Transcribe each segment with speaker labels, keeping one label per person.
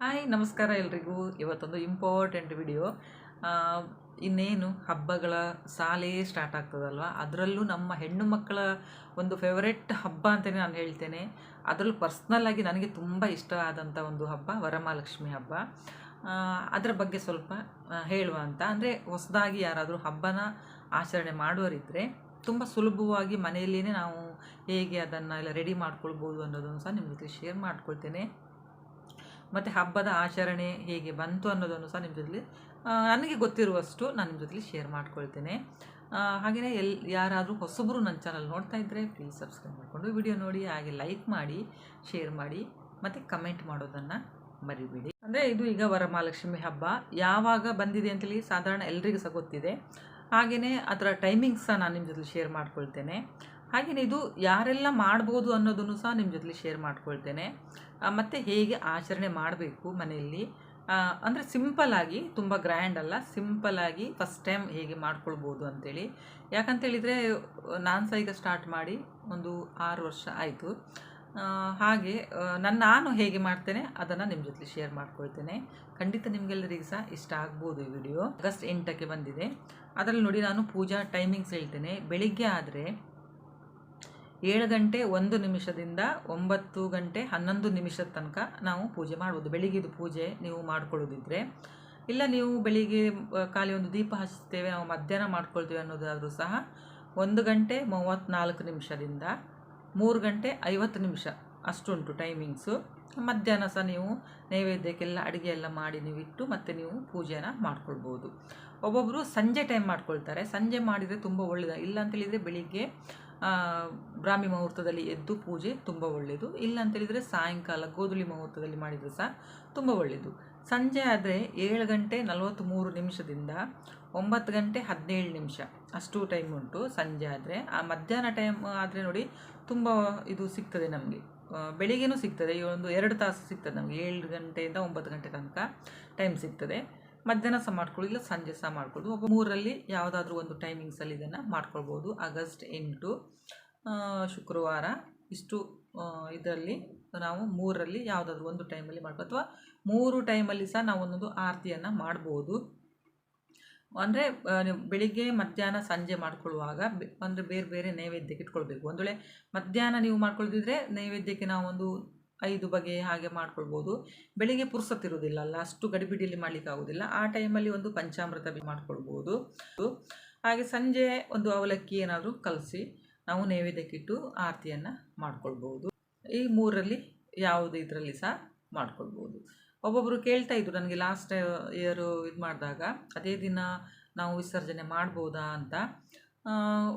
Speaker 1: Hi, ನಮಸ್ಕಾರ ಎಲ್ರಿಗೂ. ಇವತ್ತೊಂದು ಇಂಪಾರ್ಟೆಂಟ್ ವಿಡಿಯೋ ಇನ್ನೇನು ಹಬ್ಬಗಳ ಸಾಲೇ ಸ್ಟಾರ್ಟ್ ಆಗ್ತದಲ್ವ? ಅದರಲ್ಲೂ ನಮ್ಮ ಹೆಣ್ಣು ಮಕ್ಕಳ ಒಂದು ಫೇವರೆಟ್ ಹಬ್ಬ ಅಂತಲೇ ನಾನು ಹೇಳ್ತೇನೆ. ಅದರಲ್ಲೂ ಪರ್ಸ್ನಲ್ಲಾಗಿ ನನಗೆ ತುಂಬ ಇಷ್ಟ ಆದಂಥ ಒಂದು ಹಬ್ಬ, ವರಮಹಾಲಕ್ಷ್ಮಿ ಹಬ್ಬ. ಅದರ ಬಗ್ಗೆ ಸ್ವಲ್ಪ ಹೇಳುವ ಅಂತ. ಅಂದರೆ ಹೊಸದಾಗಿ ಯಾರಾದರೂ ಹಬ್ಬನ ಆಚರಣೆ ಮಾಡುವರಿದ್ದರೆ ತುಂಬ ಸುಲಭವಾಗಿ ಮನೆಯಲ್ಲೇ ನಾವು ಹೇಗೆ ಅದನ್ನು ಎಲ್ಲ ರೆಡಿ ಮಾಡ್ಕೊಳ್ಬೋದು ಅನ್ನೋದನ್ನು ಸಹ ನಿಮ್ಮ ಜೊತೆ ಶೇರ್ ಮಾಡ್ಕೊಳ್ತೇನೆ. ಮತ್ತು ಹಬ್ಬದ ಆಚರಣೆ ಹೇಗೆ ಬಂತು ಅನ್ನೋದನ್ನು ಸಹ ನಿಮ್ಮ ಜೊತೆಲಿ ನನಗೆ ಗೊತ್ತಿರುವಷ್ಟು ನಾನು ನಿಮ್ಮ ಜೊತೆಲಿ ಶೇರ್ ಮಾಡ್ಕೊಳ್ತೇನೆ. ಹಾಗೆಯೇ ಎಲ್, ಯಾರಾದರೂ ಹೊಸಬರು ನನ್ನ ಚಾನಲ್ ನೋಡ್ತಾ ಇದ್ದರೆ ಪ್ಲೀಸ್ ಸಬ್ಸ್ಕ್ರೈಬ್ ಮಾಡಿಕೊಂಡು ವಿಡಿಯೋ ನೋಡಿ, ಹಾಗೆ ಲೈಕ್ ಮಾಡಿ ಶೇರ್ ಮಾಡಿ, ಮತ್ತು ಕಮೆಂಟ್ ಮಾಡೋದನ್ನು ಮರಿಬೇಡಿ. ಅಂದರೆ ಇದು ಈಗ ವರಮಹಾಲಕ್ಷ್ಮಿ ಹಬ್ಬ. ಯಾವಾಗ ಬಂದಿದೆ ಅಂತೇಳಿ ಸಾಧಾರಣ ಎಲ್ರಿಗೂ ಸಹ ಗೊತ್ತಿದೆ. ಹಾಗೆಯೇ ಅದರ ಟೈಮಿಂಗ್ಸ್ ಸಹ ನಾನು ನಿಮ್ಮ ಜೊತೆ ಶೇರ್ ಮಾಡ್ಕೊಳ್ತೇನೆ. ಹಾಗೆಯೇ ಇದು ಯಾರೆಲ್ಲ ಮಾಡ್ಬೋದು ಅನ್ನೋದನ್ನು ಸಹ ನಿಮ್ಮ ಜೊತೆ ಶೇರ್ ಮಾಡ್ಕೊಳ್ತೇನೆ. ಮತ್ತು ಹೇಗೆ ಆಚರಣೆ ಮಾಡಬೇಕು ಮನೆಯಲ್ಲಿ? ಅಂದರೆ ಸಿಂಪಲ್ಲಾಗಿ ತುಂಬ ಗ್ರ್ಯಾಂಡ್ ಅಲ್ಲ ಸಿಂಪಲ್ಲಾಗಿ ಫಸ್ಟ್ ಟೈಮ್ ಹೇಗೆ ಮಾಡ್ಕೊಳ್ಬೋದು ಅಂತೇಳಿ. ಯಾಕಂತೇಳಿದರೆ, ನಾನು ಸಹ ಈಗ ಸ್ಟಾರ್ಟ್ ಮಾಡಿ ಒಂದು ಆರು ವರ್ಷ ಆಯಿತು. ಹಾಗೆ ನನ್ನ ನಾನು ಹೇಗೆ ಮಾಡ್ತೇನೆ, ಅದನ್ನು ನಿಮ್ಮ ಜೊತೆ ಶೇರ್ ಮಾಡ್ಕೊಳ್ತೇನೆ. ಖಂಡಿತ ನಿಮಗೆಲ್ಲರಿಗೆ ಸಹ ಇಷ್ಟ ಆಗ್ಬೋದು ಈ ವಿಡಿಯೋ ಆಗಸ್ಟ್ ಎಂಟಕ್ಕೆ ಬಂದಿದೆ. ಅದರಲ್ಲಿ ನೋಡಿ ನಾನು ಪೂಜಾ ಟೈಮಿಂಗ್ಸ್ ಹೇಳ್ತೇನೆ. ಬೆಳಿಗ್ಗೆ ಆದರೆ ಏಳು ಗಂಟೆ ಒಂದು ನಿಮಿಷದಿಂದ ಒಂಬತ್ತು ಗಂಟೆ ಹನ್ನೊಂದು ನಿಮಿಷದ ತನಕ ನಾವು ಪೂಜೆ ಮಾಡ್ಬೋದು. ಬೆಳಿಗ್ಗೆದು ಪೂಜೆ ನೀವು ಮಾಡ್ಕೊಳ್ಳೋದಿದ್ರೆ. ಇಲ್ಲ ನೀವು ಬೆಳಿಗ್ಗೆ ಖಾಲಿ ಒಂದು ದೀಪ ಹಚ್ತೇವೆ ನಾವು ಮಧ್ಯಾಹ್ನ ಮಾಡ್ಕೊಳ್ತೇವೆ ಅನ್ನೋದಾದರೂ ಸಹ ಒಂದು ಗಂಟೆ ಮೂವತ್ತ್ನಾಲ್ಕು ನಿಮಿಷದಿಂದ ಮೂರು ಗಂಟೆ ಐವತ್ತು ನಿಮಿಷ ಅಷ್ಟುಂಟು ಟೈಮಿಂಗ್ಸು. ಮಧ್ಯಾಹ್ನ ಸಹ ನೀವು ನೈವೇದ್ಯಕ್ಕೆಲ್ಲ ಅಡುಗೆ ಎಲ್ಲ ಮಾಡಿ ನೀವು ಇಟ್ಟು ಮತ್ತೆ ನೀವು ಪೂಜೆನ ಮಾಡ್ಕೊಳ್ಬೋದು. ಒಬ್ಬೊಬ್ಬರು ಸಂಜೆ ಟೈಮ್ ಮಾಡ್ಕೊಳ್ತಾರೆ. ಸಂಜೆ ಮಾಡಿದರೆ ತುಂಬ ಒಳ್ಳೆಯದ ಇಲ್ಲ ಅಂತೇಳಿದರೆ ಬೆಳಿಗ್ಗೆ ಬ್ರಾಹ್ಮಿ ಮುಹೂರ್ತದಲ್ಲಿ ಎದ್ದು ಪೂಜೆ ತುಂಬ ಒಳ್ಳೆಯದು. ಇಲ್ಲ ಅಂತೇಳಿದರೆ ಸಾಯಂಕಾಲ ಗೋಧುಳಿ ಮುಹೂರ್ತದಲ್ಲಿ ಮಾಡಿದರೆ ಸಹ ತುಂಬ ಒಳ್ಳೆಯದು. ಸಂಜೆ ಆದರೆ ಏಳು ಗಂಟೆ ನಲವತ್ತ್ಮೂರು ನಿಮಿಷದಿಂದ ಒಂಬತ್ತು ಗಂಟೆ ಹದಿನೇಳು ನಿಮಿಷ ಅಷ್ಟು ಟೈಮ್ ಉಂಟು ಸಂಜೆ ಆದರೆ. ಆ ಮಧ್ಯಾಹ್ನ ಟೈಮ್ ಆದರೆ ನೋಡಿ ತುಂಬ ಇದು ಸಿಗ್ತದೆ ನಮಗೆ. ಬೆಳಿಗ್ಗೆನೂ ಸಿಗ್ತದೆ. ಈ ಒಂದು ಎರಡು ತಾಸು ಸಿಗ್ತದೆ ನಮಗೆ. ಏಳು ಗಂಟೆಯಿಂದ ಒಂಬತ್ತು ಗಂಟೆ ತನಕ ಟೈಮ್ ಸಿಗ್ತದೆ. ಮಧ್ಯಾಹ್ನ ಸಹ ಮಾಡ್ಕೊಳ್ಳಿ, ಇಲ್ಲ ಸಂಜೆ ಸಹ ಮಾಡ್ಕೊಳ್ಳೋದು ಒಬ್ಬ ಮೂರರಲ್ಲಿ ಯಾವುದಾದ್ರೂ ಒಂದು ಟೈಮಿಂಗ್ಸಲ್ಲಿ ಇದನ್ನು ಮಾಡ್ಕೊಳ್ಬೋದು. ಆಗಸ್ಟ್ ಎಂಟು ಶುಕ್ರವಾರ ಇಷ್ಟು ಇದರಲ್ಲಿ ನಾವು ಮೂರರಲ್ಲಿ ಯಾವುದಾದ್ರೂ ಒಂದು ಟೈಮಲ್ಲಿ ಮಾಡ್ಕೊ, ಅಥವಾ ಮೂರು ಟೈಮಲ್ಲಿ ಸಹ ನಾವು ಒಂದೊಂದು ಆರತಿಯನ್ನು ಮಾಡ್ಬೋದು. ಅಂದರೆ ಬೆಳಿಗ್ಗೆ, ಮಧ್ಯಾಹ್ನ, ಸಂಜೆ ಮಾಡ್ಕೊಳ್ಳುವಾಗ ಅಂದರೆ ಬೇರೆ ಬೇರೆ ನೈವೇದ್ಯಕ್ಕೆ ಇಟ್ಕೊಳ್ಬೇಕು. ಒಂದು ವೇಳೆ ಮಧ್ಯಾಹ್ನ ನೀವು ಮಾಡ್ಕೊಳ್ತಿದ್ರೆ ನೈವೇದ್ಯಕ್ಕೆ ನಾವು ಒಂದು ಐದು ಬಗೆ ಹಾಗೆ ಮಾಡ್ಕೊಳ್ಬೋದು. ಬೆಳಿಗ್ಗೆ ಪುರ್ಸತ್ತಿರೋದಿಲ್ಲ ಅಷ್ಟು ಗಡಿಬಿಡಿಯಲ್ಲಿ ಮಾಡ್ಲಿಕ್ಕೆ ಆಗೋದಿಲ್ಲ ಆ ಟೈಮಲ್ಲಿ ಒಂದು ಪಂಚಾಮೃತ ಬಿ- ಮಾಡ್ಕೊಳ್ಬೋದು. ಹಾಗೆ ಸಂಜೆ ಒಂದು ಅವಲಕ್ಕಿ ಏನಾದರೂ ಕಲಸಿ ನಾವು ನೈವೇದ್ಯಕ್ಕಿಟ್ಟು ಆರತಿಯನ್ನು ಮಾಡ್ಕೊಳ್ಬೋದು. ಈ ಮೂರರಲ್ಲಿ ಯಾವುದು ಇದರಲ್ಲಿ ಸಹ ಮಾಡ್ಕೊಳ್ಬೋದು. ಒಬ್ಬೊಬ್ಬರು ಕೇಳ್ತಾ ಇದ್ರು, ನನಗೆ ಲಾಸ್ಟ್ ಇಯರು ಇದು ಮಾಡಿದಾಗ, ಅದೇ ದಿನ ನಾವು ವಿಸರ್ಜನೆ ಮಾಡ್ಬೋದಾ? ಅಂತ.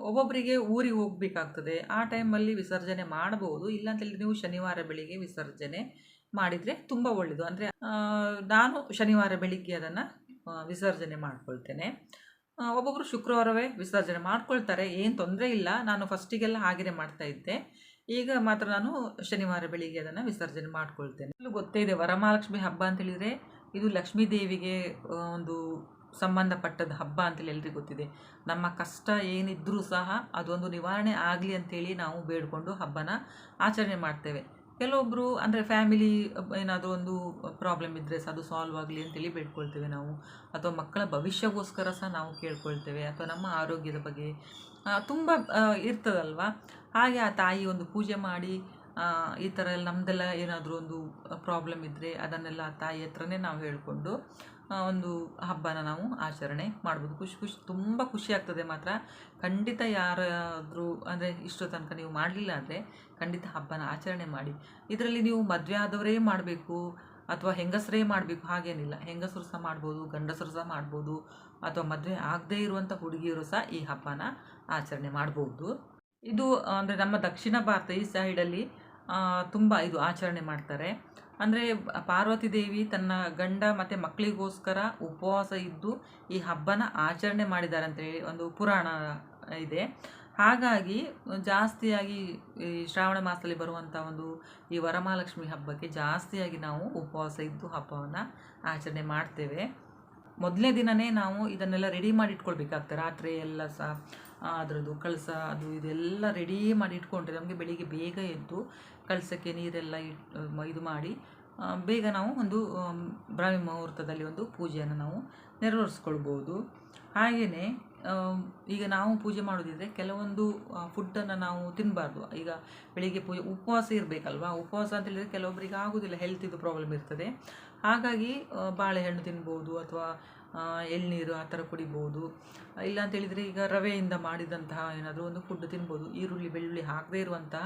Speaker 1: ಒಬ್ಬೊಬ್ಬರಿಗೆ ಊರಿಗೆ ಹೋಗಬೇಕಾಗ್ತದೆ. ಆ ಟೈಮಲ್ಲಿ ವಿಸರ್ಜನೆ ಮಾಡ್ಬೋದು ಇಲ್ಲ ಅಂತೇಳಿ ನೀವು ಶನಿವಾರ ಬೆಳಿಗ್ಗೆ ವಿಸರ್ಜನೆ ಮಾಡಿದರೆ ತುಂಬ ಒಳ್ಳೆಯದು ಅಂದರೆ ನಾನು ಶನಿವಾರ ಬೆಳಿಗ್ಗೆ ಅದನ್ನು ವಿಸರ್ಜನೆ ಮಾಡ್ಕೊಳ್ತೇನೆ. ಒಬ್ಬೊಬ್ಬರು ಶುಕ್ರವಾರವೇ ವಿಸರ್ಜನೆ ಮಾಡ್ಕೊಳ್ತಾರೆ. ಏನು ತೊಂದರೆ ಇಲ್ಲ. ನಾನು ಫಸ್ಟಿಗೆಲ್ಲ ಹಾಗೆಯೇ ಮಾಡ್ತಾ ಇದ್ದೆ. ಈಗ ಮಾತ್ರ ನಾನು ಶನಿವಾರ ಬೆಳಿಗ್ಗೆ ಅದನ್ನು ವಿಸರ್ಜನೆ ಮಾಡ್ಕೊಳ್ತೇನೆ. ಗೊತ್ತೇ ಇದೆ, ವರಮಹಾಲಕ್ಷ್ಮಿ ಹಬ್ಬ ಅಂತೇಳಿದರೆ ಇದು ಲಕ್ಷ್ಮೀ ದೇವಿಗೆ ಒಂದು ಸಂಬಂಧಪಟ್ಟದ ಹಬ್ಬ ಅಂತೇಳಿ ಎಲ್ರಿಗೂ ಗೊತ್ತಿದೆ. ನಮ್ಮ ಕಷ್ಟ ಏನಿದ್ರೂ ಸಹ ಅದೊಂದು ನಿವಾರಣೆ ಆಗಲಿ ಅಂತೇಳಿ ನಾವು ಬೇಡಿಕೊಂಡು ಹಬ್ಬನ ಆಚರಣೆ ಮಾಡ್ತೇವೆ. ಕೆಲವೊಬ್ಬರು ಅಂದರೆ ಫ್ಯಾಮಿಲಿ ಏನಾದರೂ ಒಂದು ಪ್ರಾಬ್ಲಮ್ ಇದ್ದರೆ ಸಹ ಅದು ಸಾಲ್ವ್ ಆಗಲಿ ಅಂತೇಳಿ ಬೇಡ್ಕೊಳ್ತೇವೆ ನಾವು. ಅಥವಾ ಮಕ್ಕಳ ಭವಿಷ್ಯಗೋಸ್ಕರ ಸಹ ನಾವು ಕೇಳ್ಕೊಳ್ತೇವೆ. ಅಥವಾ ನಮ್ಮ ಆರೋಗ್ಯದ ಬಗ್ಗೆ ತುಂಬ ಇರ್ತದಲ್ವ? ಹಾಗೆ ಆ ತಾಯಿ ಒಂದು ಪೂಜೆ ಮಾಡಿ ಈ ಥರ ಎಲ್ಲ ನಮ್ಮದೆಲ್ಲ ಏನಾದರೂ ಒಂದು ಪ್ರಾಬ್ಲಮ್ ಇದ್ದರೆ ಅದನ್ನೆಲ್ಲ ತಾಯಿ ಹತ್ರನೇ ನಾವು ಹೇಳಿಕೊಂಡು ಒಂದು ಹಬ್ಬನ ನಾವು ಆಚರಣೆ ಮಾಡ್ಬೋದು. ಖುಷಿ ಖುಷಿ, ತುಂಬ ಖುಷಿ ಆಗ್ತದೆ ಮಾತ್ರ. ಖಂಡಿತ ಯಾರಾದರೂ, ಅಂದರೆ ಇಷ್ಟು ತನಕ ನೀವು ಮಾಡಲಿಲ್ಲ ಅಂದರೆ ಖಂಡಿತ ಹಬ್ಬನ ಆಚರಣೆ ಮಾಡಿ. ಇದರಲ್ಲಿ ನೀವು ಮದುವೆ ಆದವರೇ ಮಾಡಬೇಕು, ಅಥವಾ ಹೆಂಗಸರೇ ಮಾಡಬೇಕು, ಹಾಗೇನಿಲ್ಲ. ಹೆಂಗಸರು ಸಹ ಮಾಡ್ಬೋದು, ಗಂಡಸರು ಸಹ ಮಾಡ್ಬೋದು, ಅಥವಾ ಮದುವೆ ಆಗದೇ ಇರುವಂಥ ಹುಡುಗಿಯರು ಸಹ ಈ ಹಬ್ಬನ ಆಚರಣೆ ಮಾಡ್ಬೋದು. ಇದು, ಅಂದರೆ ನಮ್ಮ ದಕ್ಷಿಣ ಭಾರತ ಈ ಸೈಡಲ್ಲಿ ತುಂಬ ಇದು ಆಚರಣೆ ಮಾಡ್ತಾರೆ. ಅಂದರೆ ಪಾರ್ವತಿ ದೇವಿ ತನ್ನ ಗಂಡ ಮತ್ತು ಮಕ್ಕಳಿಗೋಸ್ಕರ ಉಪವಾಸ ಇದ್ದು ಈ ಹಬ್ಬನ ಆಚರಣೆ ಮಾಡಿದ್ದಾರೆ ಅಂತೇಳಿ ಒಂದು ಪುರಾಣ ಇದೆ. ಹಾಗಾಗಿ ಜಾಸ್ತಿಯಾಗಿ ಈ ಶ್ರಾವಣ ಮಾಸದಲ್ಲಿ ಬರುವಂಥ ಒಂದು ಈ ವರಮಹಾಲಕ್ಷ್ಮಿ ಹಬ್ಬಕ್ಕೆ ಜಾಸ್ತಿಯಾಗಿ ನಾವು ಉಪವಾಸ ಇದ್ದು ಹಬ್ಬವನ್ನು ಆಚರಣೆ ಮಾಡ್ತೇವೆ. ಮೊದಲನೇ ದಿನವೇ ನಾವು ಇದನ್ನೆಲ್ಲ ರೆಡಿ ಮಾಡಿ ಇಟ್ಕೊಳ್ಬೇಕಾಗ್ತದೆ. ರಾತ್ರಿ ಎಲ್ಲ ಸಹ ಅದರದ್ದು ಕಳಸ, ಅದು ಇದೆಲ್ಲ ರೆಡಿ ಮಾಡಿ ಇಟ್ಕೊಂಡ್ರೆ ನಮಗೆ ಬೆಳಿಗ್ಗೆ ಬೇಗ ಎದ್ದು ಕಳಸಕ್ಕೆ ನೀರೆಲ್ಲ ಇಟ್ಟು ಇದು ಮಾಡಿ ಬೇಗ ನಾವು ಒಂದು ಬ್ರಾಹ್ಮಿ ಮುಹೂರ್ತದಲ್ಲಿ ಒಂದು ಪೂಜೆಯನ್ನು ನಾವು ನೆರವೇರಿಸ್ಕೊಳ್ಬೋದು. ಹಾಗೆಯೇ ಈಗ ನಾವು ಪೂಜೆ ಮಾಡೋದಿದ್ರೆ ಕೆಲವೊಂದು ಫುಡ್ಡನ್ನು ನಾವು ತಿನ್ನಬಾರ್ದು ಈಗ ಬೆಳಿಗ್ಗೆ ಪೂಜೆ, ಉಪವಾಸ ಇರಬೇಕಲ್ವಾ? ಉಪವಾಸ ಅಂತ ಹೇಳಿದರೆ ಕೆಲವೊಬ್ಬರಿಗೆ ಆಗೋದಿಲ್ಲ ಹೆಲ್ತಿದು ಪ್ರಾಬ್ಲಮ್ ಇರ್ತದೆ. ಹಾಗಾಗಿ ಬಾಳೆಹಣ್ಣು ತಿನ್ಬೋದು ಅಥವಾ ಎಳ್ನೀರು ಆ ಥರ ಕುಡಿಬೋದು. ಇಲ್ಲ ಅಂತ ಹೇಳಿದರೆ ಈಗ ರವೆಯಿಂದ ಮಾಡಿದಂತಹ ಏನಾದರೂ ಒಂದು ಫುಡ್ ತಿನ್ಬೋದು. ಈರುಳ್ಳಿ, ಬೆಳ್ಳುಳ್ಳಿ ಹಾಕದೇ ಇರುವಂತಹ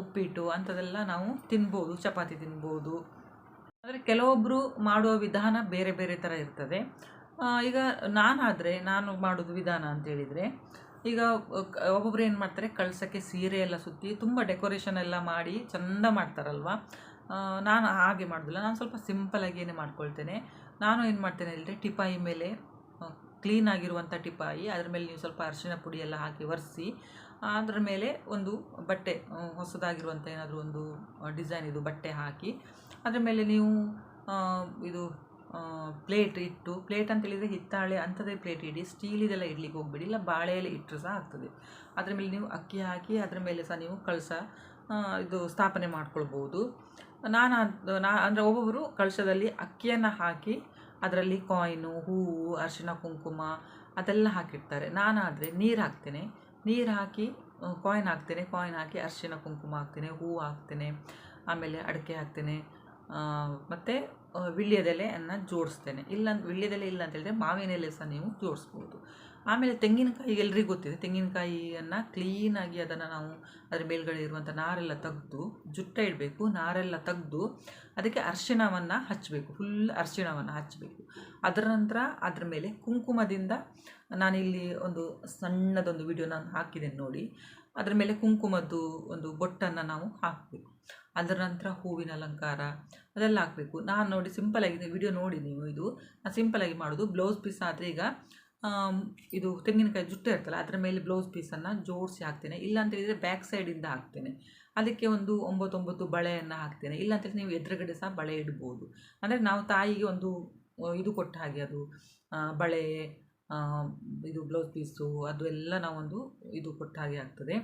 Speaker 1: ಉಪ್ಪಿಟ್ಟು ಅಂಥದ್ದೆಲ್ಲ ನಾವು ತಿನ್ಬೋದು, ಚಪಾತಿ ತಿನ್ಬೋದು. ಆದರೆ ಕೆಲವೊಬ್ಬರು ಮಾಡುವ ವಿಧಾನ ಬೇರೆ ಬೇರೆ ಥರ ಇರ್ತದೆ. ಈಗ ನಾನಾದರೆ ನಾನು ಮಾಡೋದು ವಿಧಾನ ಅಂತೇಳಿದರೆ ಈಗ ಒಬ್ಬೊಬ್ರು ಏನು ಮಾಡ್ತಾರೆ, ಕಳ್ಸೋಕ್ಕೆ ಸೀರೆ ಎಲ್ಲ ಸುತ್ತಿ ತುಂಬ ಡೆಕೋರೇಷನ್ ಎಲ್ಲ ಮಾಡಿ ಚಂದ ಮಾಡ್ತಾರಲ್ವ? ನಾನು ಹಾಗೆ ಮಾಡೋದಿಲ್ಲ. ನಾನು ಸ್ವಲ್ಪ ಸಿಂಪಲಾಗಿ ಏನೇ ಮಾಡ್ಕೊಳ್ತೇನೆ. ನಾನು ಏನು ಮಾಡ್ತೇನೆ ಹೇಳಿದರೆ ಟಿಪಾಯಿ ಮೇಲೆ ಕ್ಲೀನ್ ಆಗಿರುವಂಥ ಟಿಪಾಯಿ, ಅದರ ಮೇಲೆ ನೀವು ಸ್ವಲ್ಪ ಅರಿಶಿನ ಪುಡಿ ಎಲ್ಲ ಹಾಕಿ ಒರೆಸಿ, ಅದರ ಮೇಲೆ ಒಂದು ಬಟ್ಟೆ ಹೊಸದಾಗಿರುವಂಥ ಏನಾದರೂ ಒಂದು ಡಿಸೈನ್ ಇದು ಬಟ್ಟೆ ಹಾಕಿ, ಅದರ ಮೇಲೆ ನೀವು ಇದು ಪ್ಲೇಟ್ ಇಟ್ಟು ಪ್ಲೇಟ್ ಅಂತ ಹೇಳಿದರೆ ಹಿತ್ತಾಳೆ ಅಂಥದ್ದೇ ಪ್ಲೇಟ್ ಇಡಿ ಸ್ಟೀಲಿದೆಲ್ಲ ಇಡ್ಲಿಕ್ಕೆ ಹೋಗ್ಬೇಡಿ, ಇಲ್ಲ ಬಾಳೆಯಲ್ಲಿ ಇಟ್ಟರು ಸಹ ಆಗ್ತದೆ. ಅದರ ಮೇಲೆ ನೀವು ಅಕ್ಕಿ ಹಾಕಿ, ಅದರ ಮೇಲೆ ಸಹ ನೀವು ಕಳಸ ಇದು ಸ್ಥಾಪನೆ ಮಾಡ್ಕೊಳ್ಬೋದು. ನಾನು, ನಾ, ಅಂದರೆ ಒಬ್ಬೊಬ್ಬರು ಕಳಶದಲ್ಲಿ ಅಕ್ಕಿಯನ್ನು ಹಾಕಿ ಅದರಲ್ಲಿ ಕಾಯಿನು, ಹೂವು ಅರಿಶಿನ ಕುಂಕುಮ ಅದೆಲ್ಲ ಹಾಕಿರ್ತಾರೆ ನಾನಾದರೆ ನೀರು ಹಾಕ್ತೇನೆ. ನೀರು ಹಾಕಿ ಕಾಯಿನ್ ಹಾಕ್ತೇನೆ. ಕಾಯಿನ್ ಹಾಕಿ ಅರಿಶಿನ ಕುಂಕುಮ ಹಾಕ್ತೇನೆ, ಹೂವು ಹಾಕ್ತೇನೆ. ಆಮೇಲೆ ಅಡಿಕೆ ಹಾಕ್ತೇನೆ. ಮತ್ತು ವಿಳ್ಯದೆಲೆಯನ್ನು ಜೋಡಿಸ್ತೇನೆ. ಇಲ್ಲ ವಿಳ್ಯದೆಲೆ ಇಲ್ಲ ಅಂತ ಹೇಳಿದ್ರೆ ಮಾವಿನ ಎಲೆ ಸಹ ನೀವು ಜೋಡಿಸ್ಬೋದು. ಆಮೇಲೆ ತೆಂಗಿನಕಾಯಿ ಎಲ್ರಿಗೂ ಗೊತ್ತಿದೆ. ತೆಂಗಿನಕಾಯಿಯನ್ನು ಕ್ಲೀನಾಗಿ ಅದನ್ನು ನಾವು ಅದರ ಮೇಲ್ಗಡೆ ಇರುವಂಥ ನಾರೆಲ್ಲ ತೆಗೆದು, ಜುಟ್ಟ ಇಡಬೇಕು, ನಾರೆಲ್ಲ ತೆಗೆದು ಅದಕ್ಕೆ ಅರ್ಶಿಣವನ್ನು ಹಚ್ಚಬೇಕು ಫುಲ್ ಅರ್ಶಿಣವನ್ನು ಹಚ್ಚಬೇಕು ಅದರ ನಂತರ ಅದರ ಮೇಲೆ ಕುಂಕುಮದಿಂದ ನಾನಿಲ್ಲಿ ಒಂದು ಸಣ್ಣದೊಂದು ವಿಡಿಯೋ ನಾನು ಹಾಕಿದ್ದೇನೆ ನೋಡಿ. ಅದರ ಮೇಲೆ ಕುಂಕುಮದ್ದು ಒಂದು ಬೊಟ್ಟನ್ನು ನಾವು ಹಾಕಬೇಕು. ಅದರ ನಂತರ ಹೂವಿನ ಅಲಂಕಾರ ಅದೆಲ್ಲ ಹಾಕಬೇಕು. ನಾನು ನೋಡಿ ಸಿಂಪಲಾಗಿ ವಿಡಿಯೋ ನೋಡಿ ನೀವು ಇದು. ನಾನು ಸಿಂಪಲಾಗಿ ಮಾಡೋದು. ಬ್ಲೌಸ್ ಪೀಸ್ ಆದರೆ ಈಗ ಇದು ತೆಂಗಿನಕಾಯಿ ಜುಟ್ಟು ಇರ್ತಲ್ಲ, ಅದರ ಮೇಲೆ ಬ್ಲೌಸ್ ಪೀಸನ್ನು ಜೋಡಿಸಿ ಹಾಕ್ತೇನೆ. ಇಲ್ಲ ಅಂತ ಹೇಳಿದರೆ ಬ್ಯಾಕ್ ಸೈಡಿಂದ ಹಾಕ್ತೇನೆ. ಅದಕ್ಕೆ ಒಂದು ಒಂಬತ್ತೊಂಬತ್ತು ಬಳೆಯನ್ನು ಹಾಕ್ತೇನೆ. ಇಲ್ಲ ಅಂತ ನೀವು ಎದುರುಗಡೆ ಸಹ ಬಳೆ ಇಡ್ಬೋದು. ಅಂದರೆ ನಾವು ತಾಯಿಗೆ ಒಂದು ಇದು ಕೊಟ್ಟ ಹಾಗೆ ಅದು ಬಳೆ ಇದು ಬ್ಲೌಸ್ ಪೀಸು ಅದು ಎಲ್ಲ ನಾವೊಂದು ಇದು ಕೊಟ್ಟ ಹಾಗೆ ಆಗ್ತದೆ.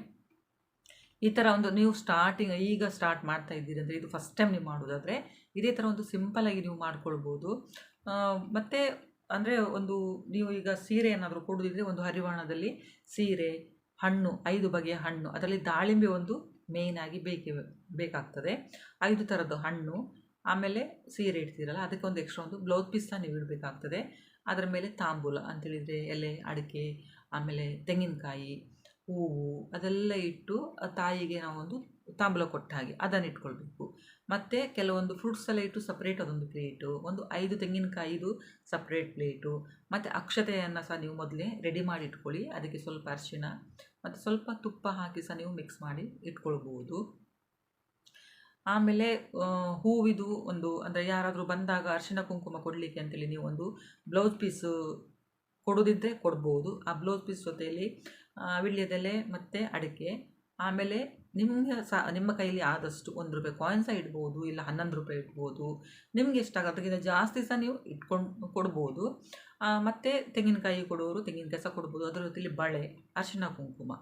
Speaker 1: ಈ ಥರ ಒಂದು ನೀವು ಸ್ಟಾರ್ಟಿಂಗ್ ಈಗ ಸ್ಟಾರ್ಟ್ ಮಾಡ್ತಾ ಇದ್ದೀರಿ ಅಂದರೆ ಇದು ಫಸ್ಟ್ ಟೈಮ್ ನೀವು ಮಾಡೋದಾದರೆ ಇದೇ ಥರ ಒಂದು ಸಿಂಪಲಾಗಿ ನೀವು ಮಾಡ್ಕೊಳ್ಬೋದು. ಮತ್ತು ಅಂದರೆ ಒಂದು ನೀವು ಈಗ ಸೀರೆ ಏನಾದರೂ ಕೊಡೋದಿದ್ರೆ ಒಂದು ಹರಿವಾಣದಲ್ಲಿ ಸೀರೆ, ಹಣ್ಣು, ಐದು ಬಗೆಯ ಹಣ್ಣು, ಅದರಲ್ಲಿ ದಾಳಿಂಬೆ ಒಂದು ಮೇಯ್ನಾಗಿ ಬೇಕೇ ಬೇಕಾಗ್ತದೆ. ಐದು ಥರದ್ದು ಹಣ್ಣು, ಆಮೇಲೆ ಸೀರೆ ಇಡ್ತೀರಲ್ಲ, ಅದಕ್ಕೆ ಒಂದು ಎಕ್ಸ್ಟ್ರಾ ಒಂದು ಬ್ಲೌಸ್ ಪೀಸ್ ಸಹ ನೀವು ಇಡಬೇಕಾಗ್ತದೆ. ಅದರ ಮೇಲೆ ತಾಂಬೂಲ, ಅಂತೇಳಿದರೆ ಎಲೆ, ಅಡಿಕೆ, ಆಮೇಲೆ ತೆಂಗಿನಕಾಯಿ ಹೂವು, ಅದೆಲ್ಲ ಇಟ್ಟು ತಾಯಿಗೆ ನಾವೊಂದು ತಾಂಬೂಲ ಕೊಟ್ಟ ಹಾಗೆ ಅದನ್ನು ಇಟ್ಕೊಳ್ಬೇಕು. ಮತ್ತು ಕೆಲವೊಂದು ಫ್ರೂಟ್ಸ್ ಎಲ್ಲ ಇಟ್ಟು ಸಪ್ರೇಟ್ ಅದೊಂದು ಪ್ಲೇಟು ಒಂದು ಐದು ತೆಂಗಿನಕಾಯಿದು ಸಪ್ರೇಟ್ ಪ್ಲೇಟು ಮತ್ತು ಅಕ್ಷತೆಯನ್ನು ಸಹ ನೀವು ಮೊದಲೇ ರೆಡಿ ಮಾಡಿ ಇಟ್ಕೊಳ್ಳಿ. ಅದಕ್ಕೆ ಸ್ವಲ್ಪ ಅರಿಶಿಣ, ಮತ್ತು ಸ್ವಲ್ಪ ತುಪ್ಪ ಹಾಕಿ ಸಹ ನೀವು ಮಿಕ್ಸ್ ಮಾಡಿ ಇಟ್ಕೊಳ್ಬೋದು. ಆಮೇಲೆ ಹೂವಿದು ಒಂದು, ಅಂದರೆ ಯಾರಾದರೂ ಬಂದಾಗ ಅರಿಶಿಣ ಕುಂಕುಮ ಕೊಡಲಿಕ್ಕೆ ಅಂತೇಳಿ ನೀವು ಒಂದು ಬ್ಲೌಸ್ ಪೀಸು ಕೊಡೋದಿದ್ದರೆ ಕೊಡ್ಬೋದು. ಆ ಬ್ಲೌಸ್ ಪೀಸ್ ಜೊತೆಯಲ್ಲಿ ವೀಳ್ಯದೆಲೆ ಮತ್ತು ಅಡಿಕೆ. ಆಮೇಲೆ ನಿಮಗೆ ಸಹ ನಿಮ್ಮ ಕೈಯಲ್ಲಿ ಆದಷ್ಟು ಒಂದು ರೂಪಾಯಿ ಕಾಯಿನ್ ಸಹ ಇಡ್ಬೋದು, ಇಲ್ಲ ಹನ್ನೊಂದು ರೂಪಾಯಿ ಇಡ್ಬೋದು. ನಿಮಗೆ ಎಷ್ಟಾಗುತ್ತೆ ಅದಕ್ಕಿಂತ ಜಾಸ್ತಿ ಸಹ ನೀವು ಇಟ್ಕೊಂಡು, ಕೊಡ್ಬೋದು. ಮತ್ತು ತೆಂಗಿನಕಾಯಿ ಕೊಡೋರು ತೆಂಗಿನಕಾಯಿ ಸಹ ಕೊಡ್ಬೋದು. ಅದರ ಜೊತೆಲಿ ಬಳೆ, ಅರಿಶಿಣ ಕುಂಕುಮ,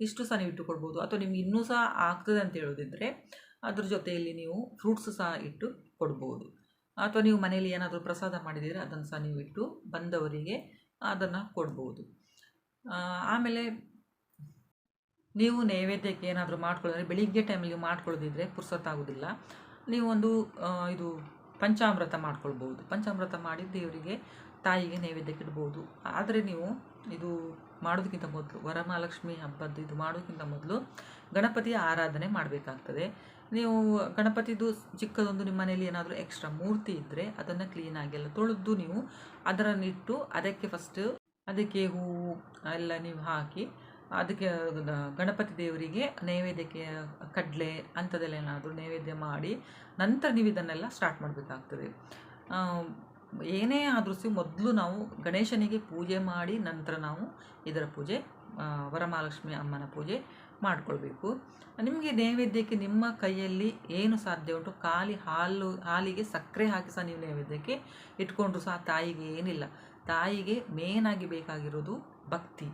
Speaker 1: ಇಷ್ಟು ಸಹ ನೀವು ಇಟ್ಟುಕೊಡ್ಬೋದು. ಅಥವಾ ನಿಮ್ಗೆ ಇನ್ನೂ ಸಹ ಆಗ್ತದೆ ಅಂತ ಹೇಳೋದಿದ್ದರೆ ಅದ್ರ ಜೊತೆಯಲ್ಲಿ ನೀವು ಫ್ರೂಟ್ಸ್ ಸಹ ಇಟ್ಟು ಕೊಡ್ಬೋದು. ಅಥವಾ ನೀವು ಮನೆಯಲ್ಲಿ ಏನಾದರೂ ಪ್ರಸಾದ ಮಾಡಿದರೆ ಅದನ್ನು ಸಹ ನೀವು ಇಟ್ಟು ಬಂದವರಿಗೆ ಅದನ್ನು ಕೊಡ್ಬೋದು. ಆಮೇಲೆ ನೀವು ನೈವೇದ್ಯಕ್ಕೆ ಏನಾದರೂ ಮಾಡ್ಕೊಳ್ಳೋದ್ರೆ ಬೆಳಿಗ್ಗೆ ಟೈಮಲ್ಲಿ ಮಾಡ್ಕೊಳ್ಳೋದಿದ್ರೆ ಪುರ್ಸೊತ್ತಾಗೋದಿಲ್ಲ ನೀವು ಒಂದು ಇದು ಪಂಚಾಮೃತ ಮಾಡ್ಕೊಳ್ಬೋದು ಪಂಚಾಮೃತ ಮಾಡಿ ದೇವರಿಗೆ, ತಾಯಿಗೆ ನೈವೇದ್ಯಕ್ಕೆ ಇಡ್ಬೋದು ಆದರೆ ನೀವು ಇದು ಮಾಡೋದಕ್ಕಿಂತ ಮೊದಲು, ವರಮಹಾಲಕ್ಷ್ಮಿ ಹಬ್ಬದ್ದು ಇದು ಮಾಡೋದಕ್ಕಿಂತ ಮೊದಲು ಗಣಪತಿಯ ಆರಾಧನೆ ಮಾಡಬೇಕಾಗ್ತದೆ. ನೀವು ಗಣಪತಿದು ಚಿಕ್ಕದೊಂದು ನಿಮ್ಮ ಮನೆಯಲ್ಲಿ ಏನಾದರೂ ಎಕ್ಸ್ಟ್ರಾ ಮೂರ್ತಿ ಇದ್ದರೆ ಅದನ್ನು ಕ್ಲೀನಾಗಿ ಎಲ್ಲ ತೊಳೆದು ನೀವು ಅದರನ್ನಿಟ್ಟು ಅದಕ್ಕೆ ಫಸ್ಟ್ ಅದಕ್ಕೆ ಹೂವು ಎಲ್ಲ ನೀವು ಹಾಕಿ, ಅದಕ್ಕೆ ಗಣಪತಿ ದೇವರಿಗೆ ನೈವೇದ್ಯಕ್ಕೆ ಕಡಲೆ ಅಂಥದ್ದೆಲ್ಲ ಏನಾದರೂ ನೈವೇದ್ಯ ಮಾಡಿ ನಂತರ ನೀವು ಇದನ್ನೆಲ್ಲ ಸ್ಟಾರ್ಟ್ ಮಾಡಬೇಕಾಗ್ತದೆ. ಏನೇ ಆದರೂ ಸಹ ಮೊದಲು ನಾವು ಗಣೇಶನಿಗೆ ಪೂಜೆ ಮಾಡಿ ನಂತರ ನಾವು ಇದರ ಪೂಜೆ ವರಮಹಾಲಕ್ಷ್ಮಿ ಅಮ್ಮನ ಪೂಜೆ ಮಾಡಿಕೊಳ್ಬೇಕು. ನಿಮಗೆ ನೈವೇದ್ಯಕ್ಕೆ ನಿಮ್ಮ ಕೈಯಲ್ಲಿ ಏನು ಸಾಧ್ಯ ಉಂಟು? ಖಾಲಿ ಹಾಲು, ಹಾಲಿಗೆ ಸಕ್ಕರೆ ಹಾಕಿ ಸಹ ನೀವು ನೈವೇದ್ಯಕ್ಕೆ ಇಟ್ಕೊಂಡ್ರು ಸಹ ತಾಯಿಗೆ ಏನಿಲ್ಲ. ತಾಯಿಗೆ ಮೇನಾಗಿ ಬೇಕಾಗಿರೋದು ಭಕ್ತಿ.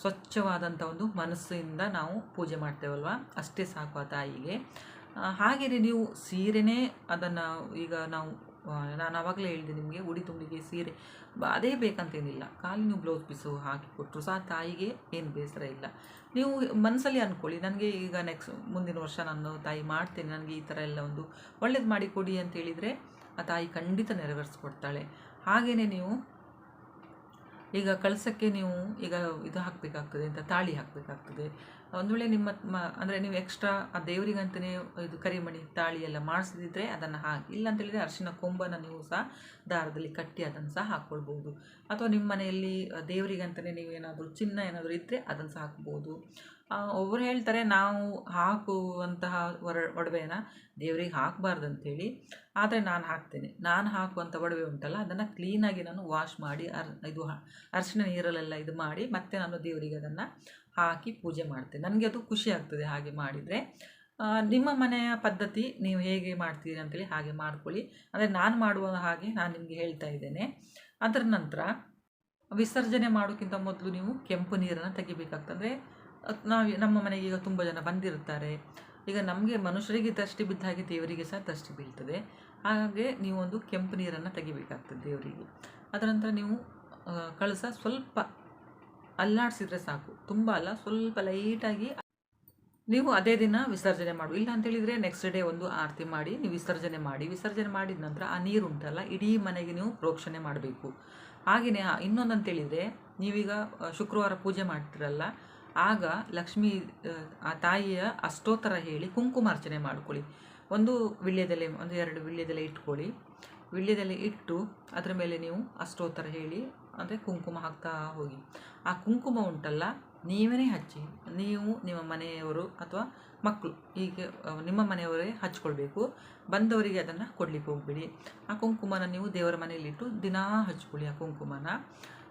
Speaker 1: ಸ್ವಚ್ಛವಾದಂಥ ಒಂದು ಮನಸ್ಸಿಂದ ನಾವು ಪೂಜೆ ಮಾಡ್ತೇವಲ್ವ? ಅಷ್ಟೇ ಸಾಕು ಆ ತಾಯಿಗೆ. ಹಾಗೆಯೇ ನೀವು ಸೀರೆನೇ ಅದನ್ನು ಈಗ ನಾವು ನಾನು ಆವಾಗಲೇ ಹೇಳಿದೆ ನಿಮಗೆ, ಉಡಿ ತುಂಬಿಗೆ ಸೀರೆ ಅದೇ ಬೇಕಂತೇನಿಲ್ಲ. ಖಾಲಿ ನೀವು ಬ್ಲೌಸ್ ಪೀಸು ಹಾಕಿ ಕೊಟ್ಟರು ಸಹ ತಾಯಿಗೆ ಏನು ಬೇಸರ ಇಲ್ಲ. ನೀವು ಮನಸ್ಸಲ್ಲಿ ಅಂದ್ಕೊಳ್ಳಿ ನನಗೆ ಈಗ ನೆಕ್ಸ್ಟ್ ಮುಂದಿನ ವರ್ಷ ನಾನು ತಾಯಿ ಮಾಡ್ತೇನೆ, ನನಗೆ ಈ ಥರ ಎಲ್ಲ ಒಂದು ಒಳ್ಳೇದು ಮಾಡಿ ಕೊಡಿ ಅಂತ ಹೇಳಿದರೆ ಆ ತಾಯಿ ಖಂಡಿತ ನೆರವೇರಿಸ್ಕೊಡ್ತಾಳೆ. ಹಾಗೆಯೇ ನೀವು ಈಗ ಕಳಸಕ್ಕೆ ನೀವು ಈಗ ಇದು ಹಾಕಬೇಕಾಗ್ತದೆ ಅಂತ ತಾಳಿ ಹಾಕಬೇಕಾಗ್ತದೆ. ಒಂದು ವೇಳೆ ನಿಮ್ಮ ಅಂದರೆ ನೀವು ಎಕ್ಸ್ಟ್ರಾ ಆ ದೇವರಿಗಂತಲೇ ಇದು ಕರಿಮಣಿ, ತಾಳಿ ಎಲ್ಲ ಮಾಡಿಸಿದ್ರೆ ಅದನ್ನು ಹಾಕಿ ಇಲ್ಲ ಅಂತೇಳಿದರೆ ಅರಿಶಿನ ಕೊಂಬನ ನೀವು ಸಹ ದಾರದಲ್ಲಿ ಕಟ್ಟಿ ಅದನ್ನು ಸಹ ಹಾಕ್ಕೊಳ್ಬೋದು ಅಥವಾ ನಿಮ್ಮ ಮನೆಯಲ್ಲಿ ದೇವರಿಗಂತಲೇ ನೀವು ಏನಾದರೂ ಚಿನ್ನ ಏನಾದರೂ ಇದ್ದರೆ ಅದನ್ನು ಸಹ ಹಾಕ್ಬೋದು. ಒಬ್ಬರು ಹೇಳ್ತಾರೆ ನಾವು ಹಾಕುವಂತಹ ಒರ ಒಡವೆನ ದೇವರಿಗೆ ಹಾಕಬಾರ್ದು ಅಂಥೇಳಿ ಆದರೆ ನಾನು ಹಾಕ್ತೇನೆ. ನಾನು ಹಾಕುವಂಥ ಒಡವೆ ಉಂಟಲ್ಲ, ಅದನ್ನು ಕ್ಲೀನಾಗಿ ನಾನು ವಾಶ್ ಮಾಡಿ, ಅರ್, ಇದು ಅರಿಶಿನ ನೀರಲ್ಲೆಲ್ಲ ಇದು ಮಾಡಿ ಮತ್ತೆ ನಾನು ದೇವರಿಗೆ ಅದನ್ನು ಹಾಕಿ ಪೂಜೆ ಮಾಡ್ತೇನೆ. ನನಗೆ ಅದು ಖುಷಿ ಆಗ್ತದೆ ಹಾಗೆ ಮಾಡಿದರೆ. ನಿಮ್ಮ ಮನೆಯ ಪದ್ಧತಿ ನೀವು ಹೇಗೆ ಮಾಡ್ತೀರಿ ಅಂತೇಳಿ ಹಾಗೆ ಮಾಡ್ಕೊಳ್ಳಿ. ಅಂದರೆ ನಾನು ಮಾಡುವ ಹಾಗೆ ನಾನು ನಿಮಗೆ ಹೇಳ್ತಾ ಇದ್ದೇನೆ. ಅದರ ನಂತರ ವಿಸರ್ಜನೆ ಮಾಡೋಕ್ಕಿಂತ ಮೊದಲು ನೀವು ಕೆಂಪು ನೀರನ್ನು ತೆಗಿಬೇಕಾಗ್ತದೆ. ನಾವು ನಮ್ಮ ಮನೆಗೆ ಈಗ ತುಂಬ ಜನ ಬಂದಿರ್ತಾರೆ ಈಗ ನಮಗೆ ಮನುಷ್ಯರಿಗೆ ದೃಷ್ಟಿ ಬಿದ್ದ ಹಾಗೆ ದೇವರಿಗೆ ಸಹ ದೃಷ್ಟಿ ಬೀಳ್ತದೆ. ಹಾಗೆ ನೀವು ಒಂದು ಕೆಂಪು ನೀರನ್ನು ತೆಗಿಬೇಕಾಗ್ತದೆ ದೇವರಿಗೆ. ಅದರ ನಂತರ ನೀವು ಕಳಸ ಸ್ವಲ್ಪ ಅಲ್ಲಾಡಿಸಿದ್ರೆ ಸಾಕು. ತುಂಬ ಅಲ್ಲ, ಸ್ವಲ್ಪ ಲೈಟಾಗಿ. ನೀವು ಅದೇ ದಿನ ವಿಸರ್ಜನೆ ಮಾಡು. ಇಲ್ಲ ಅಂತ ಹೇಳಿದರೆ ನೆಕ್ಸ್ಟ್ ಡೇ ಒಂದು ಆರತಿ ಮಾಡಿ ನೀವು ವಿಸರ್ಜನೆ ಮಾಡಿ. ವಿಸರ್ಜನೆ ಮಾಡಿದ ನಂತರ ಆ ನೀರು ಉಂಟಲ್ಲ, ಇಡೀ ಮನೆಗೆ ನೀವು ಪ್ರೋಕ್ಷಣೆ ಮಾಡಬೇಕು. ಹಾಗೆಯೇ ಇನ್ನೊಂದು ಅಂತೇಳಿದರೆ, ನೀವೀಗ ಶುಕ್ರವಾರ ಪೂಜೆ ಮಾಡ್ತಿರಲ್ಲ, ಆಗ ಲಕ್ಷ್ಮೀ ಆ ತಾಯಿಯ ಅಷ್ಟೋತ್ತರ ಹೇಳಿ ಕುಂಕುಮಾರ್ಚನೆ ಮಾಡ್ಕೊಳ್ಳಿ. ಒಂದು ವಿಳ್ಯದೆಲೆ, ಒಂದು ಎರಡು ವಿಳ್ಯದೆಲೆ ಇಟ್ಕೊಳ್ಳಿ. ವಿಳ್ಯದೆಲೆ ಇಟ್ಟು ಅದರ ಮೇಲೆ ನೀವು ಅಷ್ಟೋತ್ತರ ಹೇಳಿ ಅಂದರೆ ಕುಂಕುಮ ಹಾಕ್ತಾ ಹೋಗಿ. ಆ ಕುಂಕುಮ ಉಂಟಲ್ಲ ನೀವೇ ಹಚ್ಚಿ, ನೀವು ನಿಮ್ಮ ಮನೆಯವರು ಅಥವಾ ಮಕ್ಕಳು ಹೀಗೆ ನಿಮ್ಮ ಮನೆಯವರೇ ಹಚ್ಕೊಳ್ಬೇಕು. ಬಂದವರಿಗೆ ಅದನ್ನು ಕೊಡ್ಲಿಕ್ಕೆ ಹೋಗ್ಬೇಡಿ. ಆ ಕುಂಕುಮನ ನೀವು ದೇವರ ಮನೆಯಲ್ಲಿಟ್ಟು ದಿನಾ ಹಚ್ಕೊಳ್ಳಿ ಆ ಕುಂಕುಮನ.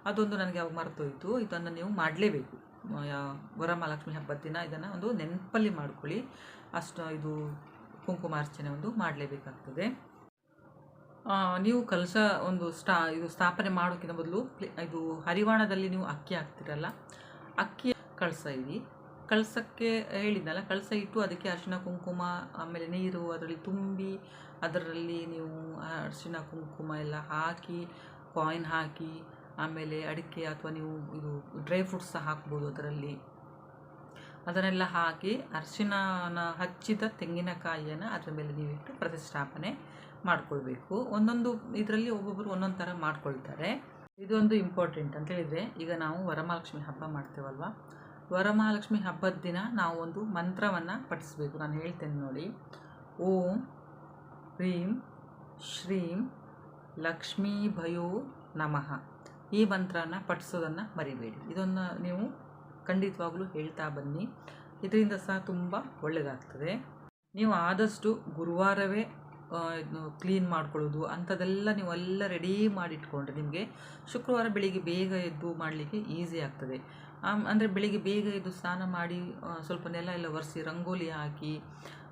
Speaker 1: ಅದೊಂದು ನನಗೆ ಅವಾಗ ಮರ್ತೋಯ್ತು. ಇದನ್ನು ನೀವು ಮಾಡಲೇಬೇಕು. ವರಮಹಾಲಕ್ಷ್ಮಿ ಹಬ್ಬದ ದಿನ ಇದನ್ನು ಒಂದು ನೆನಪಲ್ಲಿ ಮಾಡ್ಕೊಳ್ಳಿ. ಅಷ್ಟು, ಇದು ಕುಂಕುಮಾರ್ಚನೆ ಒಂದು ಮಾಡಲೇಬೇಕಾಗ್ತದೆ. ನೀವು ಕಲಶ ಒಂದು ಸ್ಟಾ, ಇದು ಸ್ಥಾಪನೆ ಮಾಡೋಕ್ಕಿಂತ ಮೊದಲು ಇದು ಹರಿವಾಣದಲ್ಲಿ ನೀವು ಅಕ್ಕಿ ಹಾಕ್ತಿರಲ್ಲ, ಅಕ್ಕಿ ಕಳಸ ಇಡಿ ಕಳಸಕ್ಕೆ ಹೇಳಿದ್ನಲ್ಲ ಕಳಸ ಇಟ್ಟು ಅದಕ್ಕೆ ಅರಿಶಿನ, ಕುಂಕುಮ, ಆಮೇಲೆ ನೀರು, ಅದರಲ್ಲಿ ತುಂಬಿ, ಅದರಲ್ಲಿ ನೀವು ಅರಿಶಿನ, ಕುಂಕುಮ ಎಲ್ಲ ಹಾಕಿ ಕಾಯಿನ್ ಹಾಕಿ, ಆಮೇಲೆ ಅಡಿಕೆ ಅಥವಾ ನೀವು ಇದು ಡ್ರೈ ಫ್ರೂಟ್ಸ್ ಸಹ ಹಾಕ್ಬೋದು ಅದರಲ್ಲಿ. ಅದನ್ನೆಲ್ಲ ಹಾಕಿ ಅರಿಶಿನ ಹಚ್ಚಿದ ತೆಂಗಿನಕಾಯಿಯನ್ನು ಅದರ ಮೇಲೆ ನೀವಿಟ್ಟು ಪ್ರತಿಷ್ಠಾಪನೆ ಮಾಡ್ಕೊಳ್ಬೇಕು. ಒಂದೊಂದು ಇದರಲ್ಲಿ ಒಬ್ಬೊಬ್ಬರು ಒಂದೊಂದು ಥರ ಮಾಡ್ಕೊಳ್ತಾರೆ. ಇದೊಂದು ಇಂಪಾರ್ಟೆಂಟ್ ಅಂತ ಹೇಳಿದರೆ, ಈಗ ನಾವು ವರಮಹಾಲಕ್ಷ್ಮಿ ಹಬ್ಬ ಮಾಡ್ತೇವಲ್ವ? ವರಮಹಾಲಕ್ಷ್ಮಿ ಹಬ್ಬದ ದಿನ ನಾವು ಒಂದು ಮಂತ್ರವನ್ನು ಪಠಿಸಬೇಕು. ನಾನು ಹೇಳ್ತೇನೆ ನೋಡಿ. ಓಂ ಹ್ರೀಂ ಶ್ರೀಂ ಲಕ್ಷ್ಮೀ ಭಯೋ ನಮಃ. ಈ ಮಂತ್ರನ ಪಠಿಸೋದನ್ನು ಮರಿಬೇಡಿ. ಇದನ್ನು ನೀವು ಖಂಡಿತವಾಗ್ಲೂ ಹೇಳ್ತಾ ಬನ್ನಿ. ಇದರಿಂದ ಸಹ ತುಂಬ ಒಳ್ಳೆಯದಾಗ್ತದೆ ನೀವು ಆದಷ್ಟು ಗುರುವಾರವೇ ಕ್ಲೀನ್ ಮಾಡ್ಕೊಳ್ಳೋದು, ಅಂಥದ್ದೆಲ್ಲ ನೀವು ಎಲ್ಲ ರೆಡಿ ಮಾಡಿಟ್ಕೊಂಡ್ರೆ ನಿಮಗೆ ಶುಕ್ರವಾರ ಬೆಳಿಗ್ಗೆ ಬೇಗ ಎದ್ದು ಮಾಡಲಿಕ್ಕೆ ಈಸಿ ಆಗ್ತದೆ. ಅಂದರೆ ಬೆಳಿಗ್ಗೆ ಬೇಗ ಎದ್ದು ಸ್ನಾನ ಮಾಡಿ ಸ್ವಲ್ಪ ನೆಲ ಎಲ್ಲ ಒರೆಸಿ, ರಂಗೋಲಿ ಹಾಕಿ,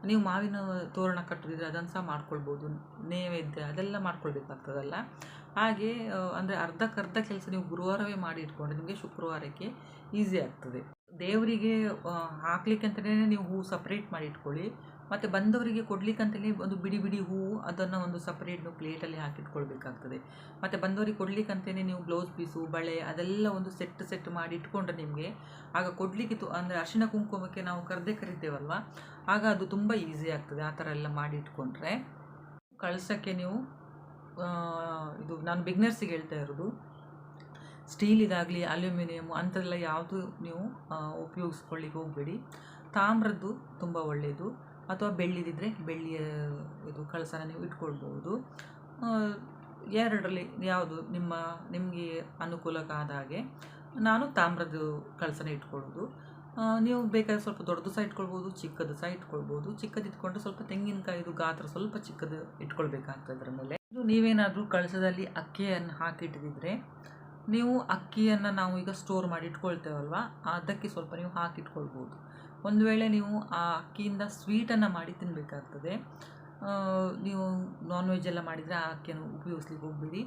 Speaker 1: ನೀವು ಮಾವಿನ ತೋರಣ ಕಟ್ಟೋದಿದ್ರೆ ಅದನ್ನು ಸಹ ಮಾಡ್ಕೊಳ್ಬೋದು, ನೈವೇದ್ಯ ಅದೆಲ್ಲ ಮಾಡ್ಕೊಳ್ಬೇಕಾಗ್ತದಲ್ಲ. ಹಾಗೆ ಅಂದರೆ ಅರ್ಧಕ್ಕರ್ಧ ಕೆಲಸ ನೀವು ಗುರುವಾರವೇ ಮಾಡಿ ಇಟ್ಕೊಂಡ್ರೆ ನಿಮಗೆ ಶುಕ್ರವಾರಕ್ಕೆ ಈಸಿ ಆಗ್ತದೆ. ದೇವರಿಗೆ ಹಾಕ್ಲಿಕ್ಕೆ ಅಂತಲೇ ನೀವು ಹೂವು ಸಪ್ರೇಟ್ ಮಾಡಿ ಇಟ್ಕೊಳ್ಳಿ. ಮತ್ತು ಬಂದವರಿಗೆ ಕೊಡ್ಲಿಕ್ಕಂತಲೇ ಒಂದು ಬಿಡಿ ಬಿಡಿ ಹೂವು ಅದನ್ನು ಒಂದು ಸಪ್ರೇಟ್ ನೀವು ಪ್ಲೇಟಲ್ಲಿ ಹಾಕಿಟ್ಕೊಳ್ಬೇಕಾಗ್ತದೆ. ಮತ್ತು ಬಂದವರಿಗೆ ಕೊಡ್ಲಿಕ್ಕಂತಲೇ ನೀವು ಬ್ಲೌಸ್ ಪೀಸು ಬಳೆ ಅದೆಲ್ಲ ಒಂದು ಸೆಟ್ ಸೆಟ್ ಮಾಡಿ ಇಟ್ಕೊಂಡ್ರೆ ನಿಮಗೆ ಆಗ ಕೊಡಲಿಕ್ಕೆ ತು, ಅಂದರೆ ಅರಿಶಿನ ಕುಂಕುಮಕ್ಕೆ ನಾವು ಕರೆದೇ ಕರಿತೇವಲ್ವ, ಆಗ ಅದು ತುಂಬ ಈಸಿ ಆಗ್ತದೆ ಆ ಥರ ಎಲ್ಲ ಮಾಡಿ ಇಟ್ಕೊಂಡ್ರೆ. ಕಳ್ಸೋಕ್ಕೆ ನೀವು ಇದು ನಾನು ಬಿಗ್ನರ್ಸಿಗೆ ಹೇಳ್ತಾ ಇರೋದು. ಸ್ಟೀಲ್ ಇದಾಗಲಿ, ಅಲ್ಯೂಮಿನಿಯಮ್ ಅಂಥದ್ದೆಲ್ಲ ಯಾವುದು ನೀವು ಉಪಯೋಗಿಸ್ಕೊಳ್ಳಿಕ್ಕೆ ಹೋಗಬೇಡಿ. ತಾಮ್ರದ್ದು ತುಂಬ ಒಳ್ಳೆಯದು ಅಥವಾ ಬೆಳ್ಳಿದಿದ್ದರೆ ಬೆಳ್ಳಿಯ, ಇದು ಕಳಸನ ನೀವು ಇಟ್ಕೊಳ್ಬೋದು ಎರಡರಲ್ಲಿ ಯಾವುದು ನಿಮ್ಮ, ನಿಮಗೆ ಅನುಕೂಲಕ್ಕಾದ ಹಾಗೆ ನಾನು ತಾಮ್ರದ್ದು ಕಳಸನ ಇಟ್ಕೊಳ್ಳೋದು. ನೀವು ಬೇಕಾದ್ರೆ ಸ್ವಲ್ಪ ದೊಡ್ಡದು ಸಹ ಇಟ್ಕೊಳ್ಬೋದು ಚಿಕ್ಕದು ಸಹ ಇಟ್ಕೊಳ್ಬೋದು ಚಿಕ್ಕದು ಇಟ್ಕೊಂಡು ಸ್ವಲ್ಪ ತೆಂಗಿನಕಾಯಿದು ಗಾತ್ರ ಸ್ವಲ್ಪ ಚಿಕ್ಕದು ಇಟ್ಕೊಳ್ಬೇಕಾಗ್ತದೆ ಅದರ ಮೇಲೆ. ಇದು ನೀವೇನಾದರೂ ಕಳಸದಲ್ಲಿ ಅಕ್ಕಿಯನ್ನು ಹಾಕಿಟ್ಟಿದ್ರೆ ನೀವು ಅಕ್ಕಿಯನ್ನು ನಾವು ಈಗ ಸ್ಟೋರ್ ಮಾಡಿ ಇಟ್ಕೊಳ್ತೇವಲ್ವ? ಅದಕ್ಕೆ ಸ್ವಲ್ಪ ನೀವು ಹಾಕಿಟ್ಕೊಳ್ಬೋದು ಒಂದು ವೇಳೆ ನೀವು ಆ ಅಕ್ಕಿಯಿಂದ ಸ್ವೀಟನ್ನು ಮಾಡಿ ತಿನ್ನಬೇಕಾಗ್ತದೆ ನೀವು ನಾನ್ ವೆಜ್ ಎಲ್ಲ ಮಾಡಿದರೆ ಆ ಅಕ್ಕಿಯನ್ನು ಉಪಯೋಗಿಸ್ಲಿಕ್ಕೆ ಹೋಗಬೇಡಿ.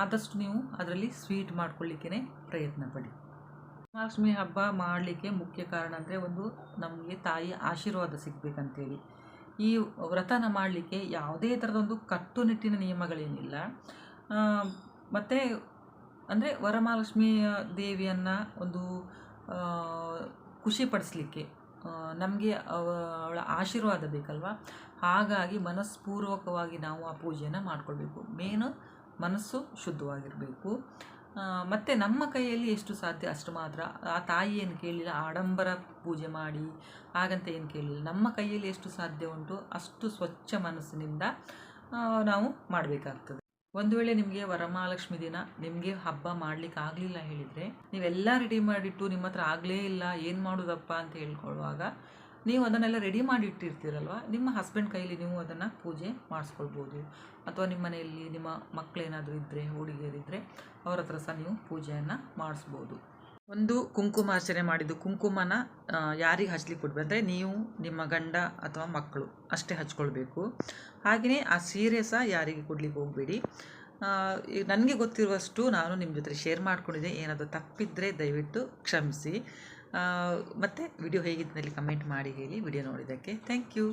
Speaker 1: ಆದಷ್ಟು ನೀವು ಅದರಲ್ಲಿ ಸ್ವೀಟ್ ಮಾಡ್ಕೊಳ್ಳಿಕ್ಕೇ ಪ್ರಯತ್ನ ಪಡಿ. ಮಹಾಲಕ್ಷ್ಮಿ ಹಬ್ಬ ಮಾಡಲಿಕ್ಕೆ ಮುಖ್ಯ ಕಾರಣ ಅಂದರೆ ಒಂದು ನಮಗೆ ತಾಯಿ ಆಶೀರ್ವಾದ ಸಿಗಬೇಕಂತೇಳಿ. ಈ ವ್ರತನ ಮಾಡಲಿಕ್ಕೆ ಯಾವುದೇ ಥರದೊಂದು ಕಟ್ಟುನಿಟ್ಟಿನ ನಿಯಮಗಳೇನಿಲ್ಲ. ಮತ್ತು ಅಂದರೆ ವರಮಹಾಲಕ್ಷ್ಮಿಯ ದೇವಿಯನ್ನು ಒಂದು ಖುಷಿಪಡಿಸ್ಲಿಕ್ಕೆ ನಮಗೆ ಅವಳ ಆಶೀರ್ವಾದ ಬೇಕಲ್ವ? ಹಾಗಾಗಿ ಮನಸ್ಪೂರ್ವಕವಾಗಿ ನಾವು ಆ ಪೂಜೆಯನ್ನು ಮಾಡ್ಕೊಳ್ಬೇಕು. ಮೇನು ಮನಸ್ಸು ಶುದ್ಧವಾಗಿರಬೇಕು. ಮತ್ತು ನಮ್ಮ ಕೈಯಲ್ಲಿ ಎಷ್ಟು ಸಾಧ್ಯ ಅಷ್ಟು ಮಾತ್ರ. ಆ ತಾಯಿ ಏನು ಕೇಳಿಲ್ಲ, ಆಡಂಬರ ಪೂಜೆ ಮಾಡಿ, ಹಾಗಂತ ಏನು ಕೇಳಿಲ್ಲ. ನಮ್ಮ ಕೈಯಲ್ಲಿ ಎಷ್ಟು ಸಾಧ್ಯ ಉಂಟು ಅಷ್ಟು ಸ್ವಚ್ಛ ಮನಸ್ಸಿನಿಂದ ನಾವು ಮಾಡಬೇಕಾಗ್ತದೆ. ಒಂದು ವೇಳೆ ನಿಮಗೆ ವರಮಹಾಲಕ್ಷ್ಮಿ ದಿನ, ನಿಮಗೆ ಹಬ್ಬ ಮಾಡ್ಲಿಕ್ಕೆ ಆಗಲಿಲ್ಲ ಹೇಳಿದರೆ ನೀವೆಲ್ಲ ರೆಡಿ ಮಾಡಿಟ್ಟು ನಿಮ್ಮ ಹತ್ರ ಆಗಲೇ ಇಲ್ಲ, ಏನು ಮಾಡೋದಪ್ಪ ಅಂತ ಹೇಳ್ಕೊಳ್ಳುವಾಗ, ನೀವು ಅದನ್ನೆಲ್ಲ ರೆಡಿ ಮಾಡಿ ಇಟ್ಟಿರ್ತೀರಲ್ವ? ನಿಮ್ಮ ಹಸ್ಬೆಂಡ್ ಕೈಲಿ ನೀವು ಅದನ್ನು ಪೂಜೆ ಮಾಡಿಸ್ಕೊಳ್ಬೋದು. ಅಥವಾ ನಿಮ್ಮ ಮನೆಯಲ್ಲಿ ನಿಮ್ಮ ಮಕ್ಕಳೇನಾದರೂ ಇದ್ದರೆ ಹುಡುಗಿಯರಿದ್ದರೆ ಅವ್ರ ಹತ್ರ ಸಹ ನೀವು ಪೂಜೆಯನ್ನು ಮಾಡಿಸ್ಬೋದು. ಒಂದು ಕುಂಕುಮಾರ್ಚನೆ ಮಾಡಿದ್ದು. ಕುಂಕುಮನ ಯಾರಿಗೆ ಹಚ್ಲಿಕ್ಕೆ ಕೊಡ್ಬೇಕು? ಅಂದರೆ ನೀವು, ನಿಮ್ಮ ಗಂಡ ಅಥವಾ ಮಕ್ಕಳು ಅಷ್ಟೇ ಹಚ್ಕೊಳ್ಬೇಕು. ಹಾಗೆಯೇ ಆ ಸೀರೆ ಸಹ ಯಾರಿಗೆ ಕೊಡಲಿಕ್ಕೆ ಹೋಗಬೇಡಿ. ನನಗೆ ಗೊತ್ತಿರುವಷ್ಟು ನಾನು ನಿಮ್ಮ ಜೊತೆ ಶೇರ್ ಮಾಡ್ಕೊಂಡಿದ್ದೆ. ಏನಾದರೂ ತಪ್ಪಿದ್ದರೆ ದಯವಿಟ್ಟು ಕ್ಷಮಿಸಿ. ಮತ್ತು ವಿಡಿಯೋ ಹೇಗಿದ್ದಲ್ಲಿ ಕಮೆಂಟ್ ಮಾಡಿ ಹೇಳಿ. ವಿಡಿಯೋ ನೋಡಿದ್ದಕ್ಕೆ ಥ್ಯಾಂಕ್ ಯು